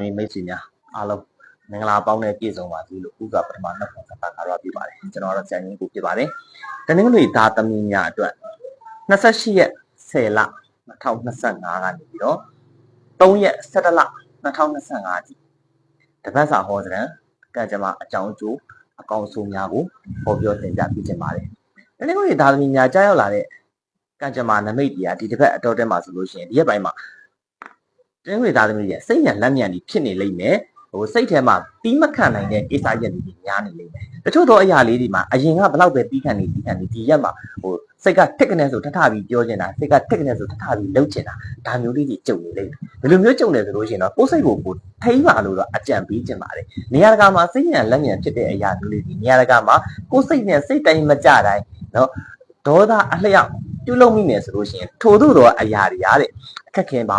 မိမိတ်ဆွေများအားလုံးမင်္ဂလာပေါင်းနဲ့ပြည့်စုံပါစေလို့ဥက္ကပထမနှစ်ခွန်ဆက်တာကာရပြပါတယ်ကျွန်တော်တို့ဆန်ရင်းကိုဖြစ်ပါတယ်တနင်္ဂနွေသားသမီးများအတွက်28ရက်10လ2025ကနေပြီးတော့3ရက်17လ2025ကြီးတပတ်စာဟောစရန်ကံကြမ္မာအကြောင်းအကျိုးအကောင်အဆိုးများကိုဟောပြောတင်ပြပြခြင်းပါတယ်တနင်္ဂနွေသားသမီးများကြားရောက်လာတဲ့ကံကြမ္မာနမိတ်တရားဒီတစ်ပတ်အတော်တဲမှာဆိုလို့ရှိရင်ဒီရက်ပိုင်းမှာ တင်းဝေသားသမီးရဲ့စိတ်ညံလက်ညံတွေဖြစ်နေလိမ့်မယ်ဟိုစိတ်ထဲမှာတီးမခံနိုင်တဲ့ကိစ္စရက်တွေများနေလိမ့်မယ်တချို့သောအရာလေးတွေမှာအရင်ကဘလောက်ပဲတီးခံနေတီးခံနေဒီရက်မှာဟိုစိတ်ကထက်ကနေဆိုထထပြီးပြောနေတာစိတ်ကထက်ကနေဆိုထထပြီးလှုပ်ချင်တာဒါမျိုးလေးကြီးကြုံနေလိမ့်မယ်ဘယ်လိုမျိုးကြုံနေဆိုလို့ရှိရင်တော့ကိုယ်စိတ်ကိုကိုယ်ထိပါလို့တော့အကြံပေးချင်ပါတယ်နေရာတကာမှာစိတ်ညံလက်ညံဖြစ်တဲ့အရာမျိုးလေးတွေနေရာတကာမှာကိုယ်စိတ်နဲ့စိတ်တိုင်းမကြတိုင်းနော် ဒေါသအလျောက်ပြုလုပ်မိမယ်ဆိုလို့ရှိရင်ထို့သို့သောအရာတွေရတဲ့အခက်ခဲပါ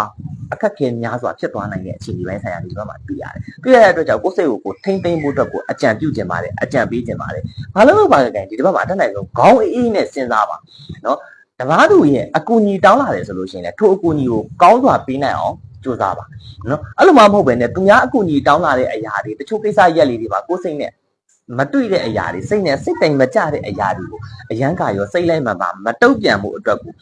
အခက်ခဲများစွာဖြစ်သွားနိုင်တဲ့အခြေအနေပိုင်းဆိုင်ရာဒီဘက်မှာတွေ့ရတယ်။တွေ့ရတဲ့အတွက်ကြောင့်ကိုယ်စိတ်ကိုကိုယ်ထိမ့်သိမ့်ဖို့အတွက်ကိုအကြံပြုခြင်းပါတယ်အကြံပေးခြင်းပါတယ်။ဘာလို့လို့ပါလဲဒီဒီဘက်မှာအတက်နိုင်ဆုံးခေါင်းအေးအေးနဲ့စဉ်းစားပါနော်။တမားသူရဲ့အကူအညီတောင်းလာတယ်ဆိုလို့ရှိရင်လည်းထိုအကူအညီကိုကောင်းစွာပေးနိုင်အောင်ကြိုးစားပါနော်။အဲ့လိုမှမဟုတ်ပဲနဲ့သူများအကူအညီတောင်းလာတဲ့အရာတွေတချို့ကိစ္စရက်လေးတွေမှာကိုယ်စိတ်နဲ့ မတွေ့တဲ့အရာတွေစိတ်နဲ့စိတ်တိုင်မကြတဲ့အရာတွေကိုအရန်ကရောစိတ်လိုက်မှမှမတုတ်ပြန်မှုအတွက်ကို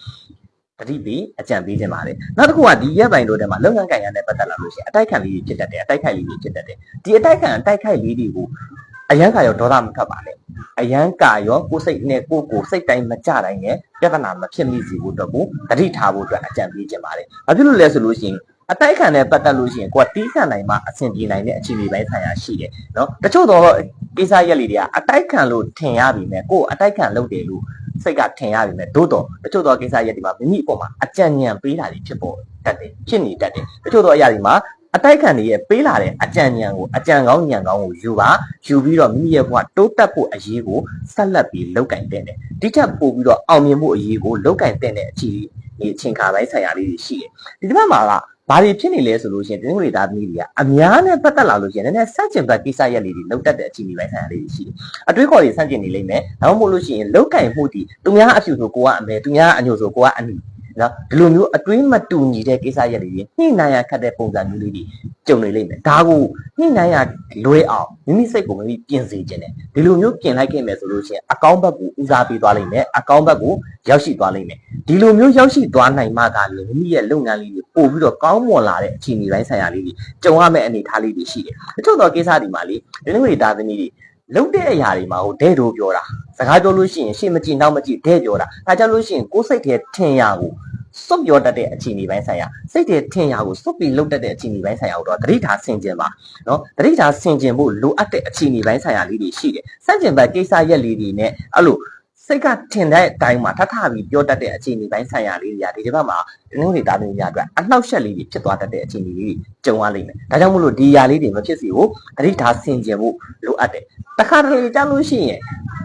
တတိပီအကြံပေးခြင်းပါတယ်နောက်တစ်ခုကဒီရက်ပိုင်းတို့ထဲမှာလုပ်ငန်းကိုင်ရတဲ့ပတ်သက်လာလို့ရှိရင်အတိုက်ခံလေးတွေဖြစ်တတ်တယ်အတိုက်ခိုက်လေးတွေဖြစ်တတ်တယ်ဒီအတိုက်ခံအတိုက်ခိုက်လေးတွေကိုအရန်ကရောဒေါသမထွက်ပါနဲ့အရန်ကရောကိုယ်စိတ်နဲ့ကိုယ်ကိုစိတ်တိုင်းမကြတိုင်းနဲ့ပြဿနာမဖြစ်မိစေဖို့အတွက်ကိုတတိထားဖို့အတွက်အကြံပေးခြင်းပါတယ်ဘာဖြစ်လို့လဲဆိုလို့ရှိရင် အတိုက်ခံနဲ့ပတ်သက်လို့ရှိရင်ကိုယ်တီးခံနိုင်မှအဆင်ပြေနိုင်တဲ့အခြေအနေပိုင်းဆိုင်ရာရှိတယ်နော်တချို့တော့ကိစ္စရက်လေးတွေကအတိုက်ခံလို့ထင်ရပြီမဲ့ကိုယ်အတိုက်ခံလုပ်တယ်လို့စိတ်ကထင်ရပြီမဲ့သို့တော့တချို့တော့ကိစ္စရက်တွေမှာမိမိအပေါ်မှာအကြံဉာဏ်ပေးတာတွေဖြစ်ပေါ်တတ်တယ်ဖြစ်နေတတ်တယ်တချို့တော့အရာတွေမှာအတိုက်ခံတွေရဲ့ပေးလာတဲ့အကြံဉာဏ်ကိုအကြံကောင်းဉာဏ်ကောင်းကိုယူပါယူပြီးတော့မိမိရဲ့ဘဝတိုးတက်ဖို့အရေးကိုဆက်လက်ပြီးလောက်ကင်တဲ့တယ်ဒီထက်ပိုပြီးတော့အောင်မြင်ဖို့အရေးကိုလောက်ကင်တဲ့အခြေဒီအချိန်ခါပိုင်းဆိုင်ရာလေးတွေရှိတယ်ဒီတစ်ပတ်မှာက ဘာတွေဖြစ်နေလဲဆိုလို့ရှိရင်တင်းငွေသားသမီးတွေကအများနဲ့ပတ်သက်လာလို့ရှိရင်နည်းနည်းစန့်ကျင်ဘက်ကိစ္စရက်လေးတွေလောက်တတ်တဲ့အခြေအနေပိုင်းဆိုင်ရာလေးတွေရှိတယ်အတွေးခေါ်တွေစန့်ကျင်နေလိမ့်မယ်ဒါမှမဟုတ်လို့ရှိရင်လောက်ကင်မှုတီသူများအဖြူဆိုကိုကအမေသူများအညိုဆိုကိုကအနီ နော်ဒီလိုမျိုးအတွေးမတူညီတဲ့ကိစ္စရက်တွေညှိနှိုင်းရခတ်တဲ့ပုံစံမျိုးလေးတွေကြုံနေလိမ့်မယ်ဒါကိုညှိနှိုင်းရလွဲအောင်မိမိစိတ်ကိုမိမိပြင်စေခြင်းတယ်ဒီလိုမျိုးပြင်လိုက်ခဲ့မယ်ဆိုလို့ရှိရင်အကောင့်ဘက်ကိုဦးစားပေးသွားလိမ့်မယ်အကောင့်ဘက်ကိုရောက်ရှိသွားလိမ့်မယ်ဒီလိုမျိုးရောက်ရှိသွားနိုင်မှသာလေမိမိရဲ့လုပ်ငန်းလေးတွေပို့ပြီးတော့ကောင်းမွန်လာတဲ့အခြေအနေပိုင်းဆိုင်ရာလေးတွေကြုံရမယ့်အနေအထားလေးတွေရှိတယ်တချို့သောကိစ္စတွေမှာလေဒီလိုမျိုးသားသမီးတွေလုပ်တဲ့အရာတွေမှာဟိုတဲ့တို့ပြောတာစကားပြောလို့ရှိရင်ရှေ့မကြည့်နောက်မကြည့်တဲ့ပြောတာဒါကြောင့်လို့ရှိရင်ကိုယ်စိတ်ထဲထင်ရကို စွတ်ပြောတတ်တဲ့အခြေအနေပိုင်းဆိုင်ရာစိတ်ထဲထင်ရကိုစွတ်ပြီးလုပ်တတ်တဲ့အခြေအနေပိုင်းဆိုင်ရာကိုတော့တတိထားဆင်ကျင်ပါနော်တတိထားဆင်ကျင်ဖို့လိုအပ်တဲ့အခြေအနေပိုင်းဆိုင်ရာလေးတွေရှိတယ်စန့်ကျင်ဘက်ကိစ္စရက်လေးတွေနဲ့အဲ့လိုစိတ်ကထင်တဲ့အတိုင်းမှာထထပြီးပြောတတ်တဲ့အခြေအနေပိုင်းဆိုင်ရာလေးတွေကဒီတစ်ပတ်မှာဒီနေ့တွေတာသမီးများအတွက်အနှောက်အယှက်လေးတွေဖြစ်သွားတတ်တဲ့အခြေအနေလေးတွေကြုံရလိမ့်မယ်ဒါကြောင့်မို့လို့ဒီຢာလေးတွေမဖြစ်စီကိုတတိထားဆင်ကျင်ဖို့လိုအပ်တယ်တခါတလေကြားလို့ရှိရင်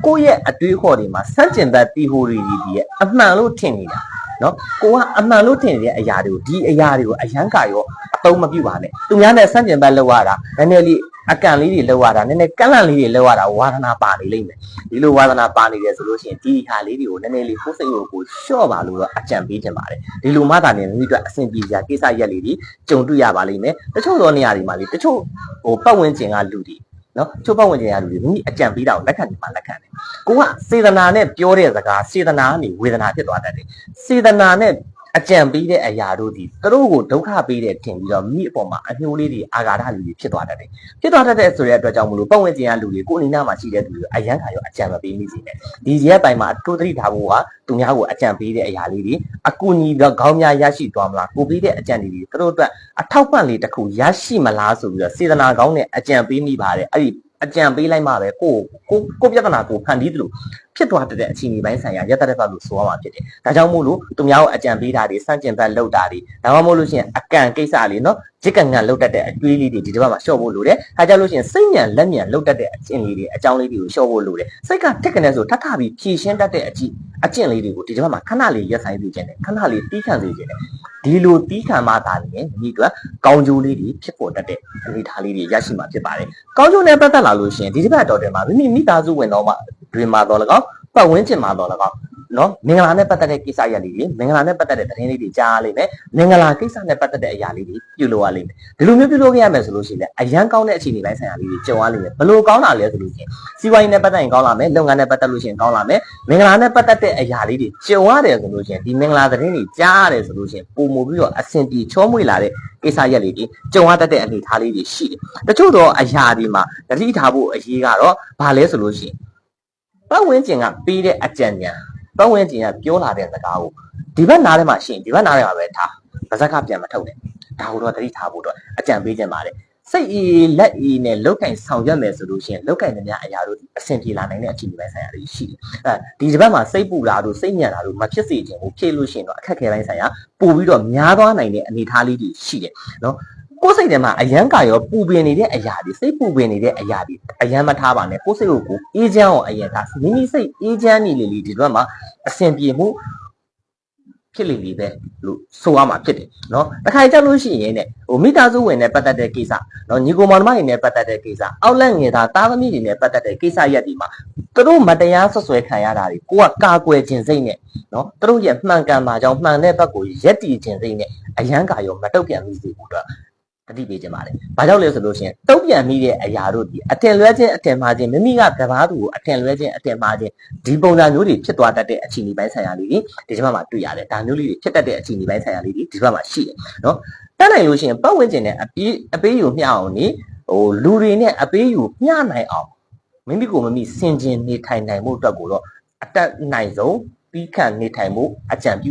ကိုယ့်ရဲ့အတွေးခေါ်တွေမှာစန့်ကျင်ဘက်တီဟိုရီတွေရဲ့အမှန်လို့ထင်နေတာ နော်ကိုကအမှန်လို့ထင်နေတဲ့အရာတွေကိုဒီအရာတွေကိုအယံကာရောအသုံးမပြုပါနဲ့သူများနဲ့ဆန့်ကျင်ဘက်လောက်ရတာနည်းနည်းလေးအကန့်လေးတွေလောက်ရတာနည်းနည်းကန့်လန့်လေးတွေလောက်ရတာဝါသနာပါနေလိမ့်မယ်ဒီလိုဝါသနာပါနေတယ်ဆိုလို့ရှိရင်ဒီခါလေးတွေကိုနည်းနည်းလေးကိုယ်စိတ်ကိုကိုယ်လျှော့ပါလို့တော့အကြံပေးချင်ပါတယ်ဒီလိုမှသာနေမိအတွက်အဆင်ပြေစရာကိစ္စရက်လေးတွေကြုံတွေ့ရပါလိမ့်မယ်တချို့သောနေရာတွေမှာလေတချို့ဟိုပတ်ဝန်းကျင်ကလူတွေ နော်ချိုးပတ်ဝင်ကြရလူတွေမိမိအကြံပေးတာကိုလက်ခံနေမှလက်ခံတယ်ကိုကစေတနာနဲ့ပြောတဲ့စကားစေတနာကနေဝေဒနာဖြစ်သွားတတ်တယ်စေတနာနဲ့ အကြံပေးတဲ့အရာတို့ဒီသူတို့ကိုဒုက္ခပေးတဲ့ထင်ပြီးတော့မိအပေါ်မှာအညှိုးလေးတွေအာဃာတလူတွေဖြစ်သွားတတ်တယ်ဖြစ်သွားတတ်တဲ့ဆိုတဲ့အတွက်ကြောင့်မလို့ပတ်ဝန်းကျင်ကလူတွေကိုအနီးနားမှာရှိတဲ့လူတွေအရန်ခါရောအကြံမပေးမိစေနဲ့ဒီရက်ပိုင်းမှာအတိုးတတိထားဖို့ကသူများကိုအကြံပေးတဲ့အရာလေးတွေအကူအညီတော့ခေါင်းများရရှိသွားမလားကိုပေးတဲ့အကြံတွေသူတို့အတွက်အထောက်ပံ့လေးတစ်ခုရရှိမလားဆိုပြီးတော့စေတနာကောင်းနဲ့အကြံပေးမိပါတယ်အဲ့ဒီ အကြံပေးလိုက်မှပဲကိုကိုကိုပြဿနာကိုဖန်တီးသလိုဖြစ်သွားတဲ့အခြေအနေပိုင်းဆိုင်ရာရတတဲ့ဘက်လို့ဆိုရမှာဖြစ်တယ်။ဒါကြောင့်မို့လို့သူများကိုအကြံပေးတာတွေစန့်ကျင်ဘက်လောက်တာတွေဒါမှမဟုတ်လို့ရှိရင်အကန့်ကိစ္စလေးနော်ဂျစ်ကန်ကန်လောက်တတ်တဲ့အကျွေးလေးတွေဒီတစ်ပတ်မှာရှော့ဖို့လိုတယ်။ဒါကြောင့်လို့ရှိရင်စိတ်ညံလက်ညံလောက်တတ်တဲ့အကျင့်လေးတွေအကြောင်းလေးတွေကိုရှော့ဖို့လိုတယ်။စိတ်ကတက်ကနေဆိုထထပြီးဖြည့်ရှင်းတတ်တဲ့အကြည့် အကျင့်လေးတွေကိုဒီတစ်ပတ်မှာခဏလေးရက်ဆိုင်စေခြင်းနဲ့ခဏလေးတီးခံစေခြင်းနဲ့ဒီလိုတီးခံမှသာလေမိအတွက်ကောင်းကျိုးလေးတွေဖြစ်ပေါ်တတ်တဲ့အနေအထားလေးတွေရရှိမှာဖြစ်ပါတယ်။ကောင်းကျိုးနဲ့ပတ်သက်လာလို့ရှိရင်ဒီတစ်ပတ်တော်တယ်မှာမိမိမိသားစုဝင်တော်မှာတွင်မှာတော့လကောက်ပတ်ဝန်းကျင်မှာတော့လကောက် နော်မင်္ဂလာနဲ့ပတ်သက်တဲ့ကိစ္စရပ်လေးတွေမင်္ဂလာနဲ့ပတ်သက်တဲ့သတင်းလေးတွေကြားရလိမ့်မယ်မင်္ဂလာကိစ္စနဲ့ပတ်သက်တဲ့အရာလေးတွေပြုလုပ်ရလိမ့်မယ်ဒီလိုမျိုးပြုလုပ်ခဲ့ရမယ်ဆိုလို့ရှိရင်လည်းအရန်ကောင်းတဲ့အခြေအနေပိုင်းဆိုင်ရာလေးတွေကြုံရလိမ့်မယ်ဘယ်လိုကောင်းတာလဲဆိုလို့ရှိရင်စီးပွားရေးနဲ့ပတ်သက်ရင်ကောင်းလာမယ်လုပ်ငန်းနဲ့ပတ်သက်လို့ရှိရင်ကောင်းလာမယ်မင်္ဂလာနဲ့ပတ်သက်တဲ့အရာလေးတွေကြုံရတယ်ဆိုလို့ရှိရင်ဒီမင်္ဂလာသတင်းတွေကြားရတယ်ဆိုလို့ရှိရင်ပုံမူပြီးတော့အဆင်ပြေချောမွေ့လာတဲ့ကိစ္စရပ်လေးတွေကြုံရတတ်တဲ့အနေအထားလေးတွေရှိတယ်တချို့တော့အရာဒီမှာတတိထားဖို့အရေးကတော့ဘာလဲဆိုလို့ရှိရင်ပတ်ဝန်းကျင်ကပေးတဲ့အကြံဉာဏ် ပတ်ဝန်းကျင်ကပြောလာတဲ့စကားကိုဒီဘက်နားထဲမှာရှိရင်ဒီဘက်နားထဲမှာပဲထားပါဇက်ကပြန်မထုတ်နဲ့ဒါကိုတော့တတိထားဖို့တော့အကြံပေးခြင်းပါတယ်စိတ်အေးလက်အေးနဲ့လောက်ကင်ဆောင်ရွက်မယ်ဆိုလို့ရှိရင်လောက်ကင်သမျှအရာတို့အဆင်ပြေလာနိုင်တဲ့အခြေအနေပိုင်းဆိုင်ရာတွေရှိတယ်အဲဒီဒီဘက်မှာစိတ်ပူတာတို့စိတ်ညံတာတို့မဖြစ်စေချင်ဘူးဖြည့်လို့ရှိရင်တော့အခက်အခဲပိုင်းဆိုင်ရာပို့ပြီးတော့များသွားနိုင်တဲ့အနေအထားလေးတွေရှိတယ်နော် ကိုယ်စိတ်ထဲမှာအယံကရောပူပင်နေတဲ့အရာတွေစိတ်ပူပင်နေတဲ့အရာတွေအယံမထားပါနဲ့ကိုယ်စိတ်ကိုကိုယ်အေးချမ်းအောင်အယံထားမိမိစိတ်အေးချမ်းနေလေလေဒီဘက်မှာအဆင်ပြေမှုဖြစ်လေလေပဲလို့ဆိုရမှာဖြစ်တယ်နော်တခါကြလို့ရှိရင်ねဟိုမိသားစုဝင်နဲ့ပတ်သက်တဲ့ကိစ္စနော်ညီကိုမောင်နှမတွေနဲ့ပတ်သက်တဲ့ကိစ္စအောက်လက်ငယ်သားသားသမီးတွေနဲ့ပတ်သက်တဲ့ကိစ္စရက်ဒီမှာသူတို့မတရားဆွဆွဲခံရတာတွေကိုကကာကွယ်ခြင်းစိတ်နဲ့နော်သူတို့ရဲ့မှန်ကန်ပါကြောင်းမှန်တဲ့ဘက်ကိုရက်တည်ခြင်းစိတ်နဲ့အယံကာရောမတုတ်ပြန်မိစေဘူးတော့ တတိပေးခြင်းပါတယ်။ဘာကြောင့်လဲဆိုလို့ရှိရင်တုတ်ပြန်မိတဲ့အရာတို့ဒီအထင်လွဲခြင်းအထင်မှားခြင်းမိမိကတဘာသူကိုအထင်လွဲခြင်းအထင်မှားခြင်းဒီပုံစံမျိုးတွေဖြစ်သွားတတ်တဲ့အခြေအနေပိုင်းဆိုင်ရာလေးတွေဒီဘက်မှာတွေ့ရတယ်။ဒါမျိုးလေးတွေဖြစ်တတ်တဲ့အခြေအနေပိုင်းဆိုင်ရာလေးတွေဒီဘက်မှာရှိတယ်နော်။တက်နိုင်လို့ရှိရင်ပတ်ဝန်းကျင်နဲ့အပြေးအပေးယူမျှအောင်နေဟိုလူတွေနဲ့အပေးယူမျှနိုင်အောင်မိမိကိုမိမိစင်ကျင်နေထိုင်နိုင်မှုအတွက်ကိုတော့အတက်နိုင်ဆုံးပြီးခံနေထိုင်မှုအကြံပြု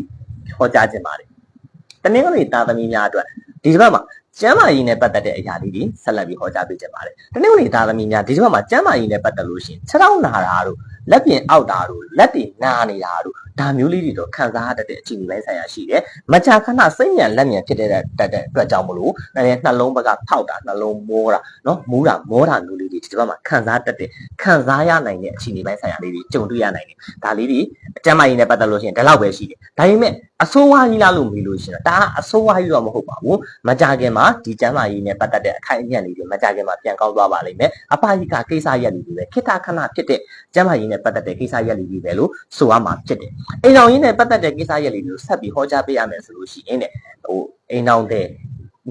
ဟောကြားခြင်းပါတယ်။တနင်္ဂနွေသားသမီးများအတွက်ဒီတစ်ပတ်မှာ ကျမ်းမာရေးနဲ့ပတ်သက်တဲ့အရာလေးတွေဆက်လက်ပြီးဟောကြားပေးခြင်းပါတယ်။တနင်္ဂနွေသားသမီးများဒီတစ်ပတ်မှာကျမ်းမာရေးနဲ့ပတ်သက်လို့ရှိရင်ခြေထောက်နာတာတို့လက်ပြင်အောက်တာတို့လက်တွေနာနေတာတို့ဒါမျိုးလေးတွေတော့ခံစားရတတ်တဲ့အခြေအနေပိုင်းဆိုင်ရာရှိတယ်။မကြာခဏစိတ်ညံလက်ညံဖြစ်တဲ့တက်တဲ့အတွက်ကြောင့်မလို့လည်းနှလုံးဘက်ကဖောက်တာနှလုံးမိုးတာနော်မူးတာမောတာမျိုးလေးတွေ ဒီဘက်မှာခံစားတတ်တဲ့ခံစားရနိုင်တဲ့အခြေအနေပိုင်းဆိုင်ရာလေးတွေကြုံတွေ့ရနိုင်တယ်။ဒါလေးတွေကျမ်းမာရေးနဲ့ပတ်သက်လို့ရှိရင်ဒီလောက်ပဲရှိတယ်။ဒါပေမဲ့အဆိုးဝါးကြီးလားလို့မေးလို့ရှိရင်ဒါကအဆိုးဝါးကြီးတော့မဟုတ်ပါဘူး။မကြာခင်မှာဒီကျမ်းမာရေးနဲ့ပတ်သက်တဲ့အခိုင်အမြတ်လေးတွေမကြာခင်မှာပြန်ကောင်းသွားပါလိမ့်မယ်။အပဟိကကိစ္စရက်လေးတွေပဲခိတခဏဖြစ်တဲ့ကျမ်းမာရေးနဲ့ပတ်သက်တဲ့ကိစ္စရက်လေးတွေပဲလို့ဆိုရမှာဖြစ်တယ်။အိမ်တော်ရင်းနဲ့ပတ်သက်တဲ့ကိစ္စရက်လေးတွေကိုဆက်ပြီးဟောကြားပေးရမယ်ဆိုလို့ရှိရင်တဲ့ဟိုအိမ်တော်တဲ့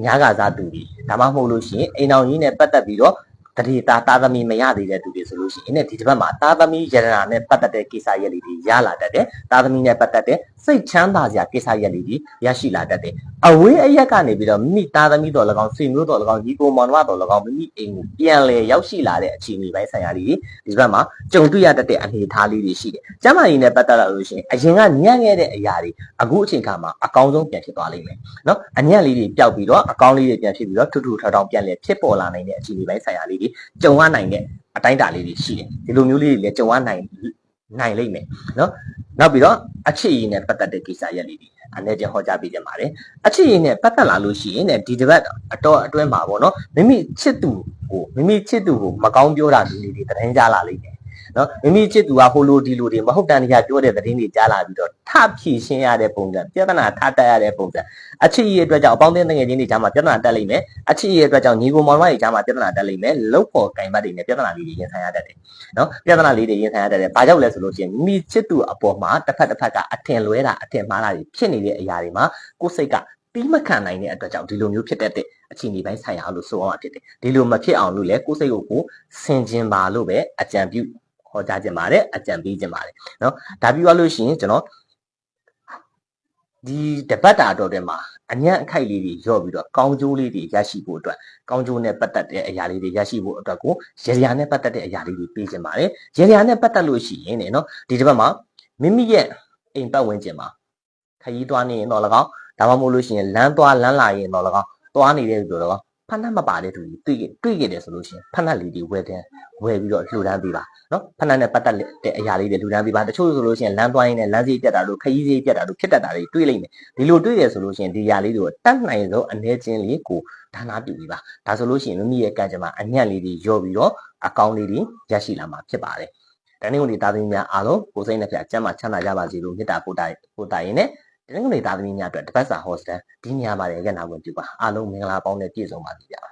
ညာကစားသူတွေဒါမှမဟုတ်လို့ရှိရင်အိမ်တော်ရင်းနဲ့ပတ်သက်ပြီးတော့ တတိတာသားသမီးမရသေးတဲ့သူတွေဆိုလို့ရှိရင်ဒီတစ်ပတ်မှာသားသမီးယရနာနဲ့ပတ်သက်တဲ့ကိစ္စရက်လေးတွေရလာတတ်တယ်သားသမီးနဲ့ပတ်သက်တဲ့စိတ်ချမ်းသာစရာကိစ္စရက်လေးတွေရရှိလာတတ်တယ်အဝေးအရက်ကနေပြီးတော့မိမိသားသမီးတော်၎င်းဆွေမျိုးတော်၎င်းညီကိုမောင်နှမတော်၎င်းမိမိအိမ်ကိုပြန်လဲရောက်ရှိလာတဲ့အခြေအနေပိုင်းဆိုင်ရာတွေဒီတစ်ပတ်မှာကြုံတွေ့ရတတ်တဲ့အနေအထားလေးတွေရှိတယ်ကျမ်းမာရေးနဲ့ပတ်သက်လာလို့ရှိရင်အရင်ကညံ့ခဲ့တဲ့အရာတွေအခုအချိန်ခါမှာအကောင်းဆုံးပြန်ဖြစ်သွားလိမ့်မယ်နော်အညံ့လေးတွေပျောက်ပြီးတော့အကောင်းလေးတွေပြန်ဖြစ်ပြီးတော့ထူးထူးထောင်ထောင်ပြန်လဲဖြစ်ပေါ်လာနိုင်တဲ့အခြေအနေပိုင်းဆိုင်ရာလေးတွေကြုံရနိုင်တဲ့အတိုင်းအတာလေးတွေရှိတယ်ဒီလိုမျိုးလေးတွေလည်းကြုံရနိုင်နိုင်လိမ့်မယ်နော်နောက်ပြီးတော့အချစ်ရည်နဲ့ပတ်သက်တဲ့ကိစ္စရက်လေးတွေအနေနဲ့ဟောကြားပေးကြပါတယ်အချစ်ရည်နဲ့ပတ်သက်လာလို့ရှိရင်ဒီတစ်ပတ်အတော့အတွင်းမှာပေါ့နော်မိမိချစ်သူကိုမိမိချစ်သူကိုမကောင်းပြောတာလူတွေသတင်းကြလာလိမ့်မယ် နော်မိမိချစ်သူကဟိုလိုဒီလိုတွေမဟုတ်တန်တရားပြောတဲ့သတင်းတွေကြားလာပြီးတော့ထဖြည့်ရှင်းရတဲ့ပုံစံပြဿနာထတက်ရတဲ့ပုံစံအချစ်ရည်အတွက်ကြောင့်အပေါင်းအသင်းငွေချင်းတွေကြားမှာပြဿနာတက်လိမ့်မယ်အချစ်ရည်အတွက်ကြောင့်ညီကိုမောင်မတွေကြားမှာပြဿနာတက်လိမ့်မယ်လုတ်ဖို့ကင်ပတ်တွေနဲ့ပြဿနာလေးတွေရင်ဆိုင်ရတတ်တယ်နော်ပြဿနာလေးတွေရင်ဆိုင်ရတတ်တယ်ဘာကြောင့်လဲဆိုလို့ရှိရင်မိမိချစ်သူအပေါ်မှာတစ်ဖက်တစ်ဖက်ကအထင်လွဲတာအထင်မှားတာတွေဖြစ်နေတဲ့အရာတွေမှာကိုယ်စိတ်ကတီးမခံနိုင်တဲ့အတွက်ကြောင့်ဒီလိုမျိုးဖြစ်တတ်တဲ့အခြေအနေပိုင်းဆိုင်ရာလို့ဆိုအောင်ဖြစ်တယ်ဒီလိုမဖြစ်အောင်လို့လေကိုယ်စိတ်ကိုကိုဆင်ကျင်ပါလို့ပဲအကြံပြု ဟောကြားခြင်းပါတယ်အကြံပေးခြင်းပါတယ်နော်ဒါပြီးသွားလို့ရှိရင်ကျွန်တော်ဒီတပတ်တာတော်တွေမှာအညံ့အခိုက်လေးတွေရော့ပြီးတော့ကောင်းကျိုးလေးတွေရရှိဖို့အတွက်ကောင်းကျိုးနဲ့ပတ်သက်တဲ့အရာလေးတွေရရှိဖို့အတွက်ကိုရေရာနဲ့ပတ်သက်တဲ့အရာလေးတွေပေးခြင်းပါတယ်ရေရာနဲ့ပတ်သက်လို့ရှိရင်เนี่ยเนาะဒီတစ်ပတ်မှာမိမိရဲ့အိမ်ပတ်ဝန်းကျင်မှာခရီးသွားနေရင်တော့၎င်းဒါမှမဟုတ်လို့ရှိရင်လမ်းသွားလမ်းလာရင်တော့၎င်းသွားနေတဲ့သူတော့ ဖဏတ်မပါတဲ့သူတွေတွေ့တွေ့ခဲ့တယ်ဆိုလို့ရှိရင်ဖဏတ်လေးတွေဝယ်တဲ့ဝယ်ပြီးတော့လှူဒန်းပေးပါနော်ဖဏတ်နဲ့ပတ်သက်တဲ့အရာလေးတွေလှူဒန်းပေးပါတချို့ဆိုလို့ရှိရင်လမ်းသွားရင်းနဲ့လမ်းစီးပြတ်တာတို့ခရီးစီးပြတ်တာတို့ဖြစ်တတ်တာတွေတွေ့လိမ့်မယ်ဒီလိုတွေ့ရဆိုလို့ရှိရင်ဒီຢာလေးတွေကိုတတ်နိုင်ဆုံးအနေချင်းလေးကိုဒါနာပြုပြီးပါဒါဆိုလို့ရှိရင်မိမိရဲ့ကံကြမ္မာအညံ့လေးတွေရော့ပြီးတော့အကောင့်လေးတွေရရှိလာမှာဖြစ်ပါတယ်တနင်္ဂနွေသားသမီးများအားလုံးကိုယ်စိတ်နဲ့ပြကျမ်းမာချမ်းသာကြပါစေလို့မေတ္တာပို့တာပို့တာရင်းနဲ့ တနင်္ဂနွေသားသမီးများအတွက်တပတ်စာဟောစတန်ဒီညမှာလည်းရနာဝင်ပြုပါအားလုံးမင်္ဂလာပေါင်းနဲ့ပြည့်စုံပါစေကြပါ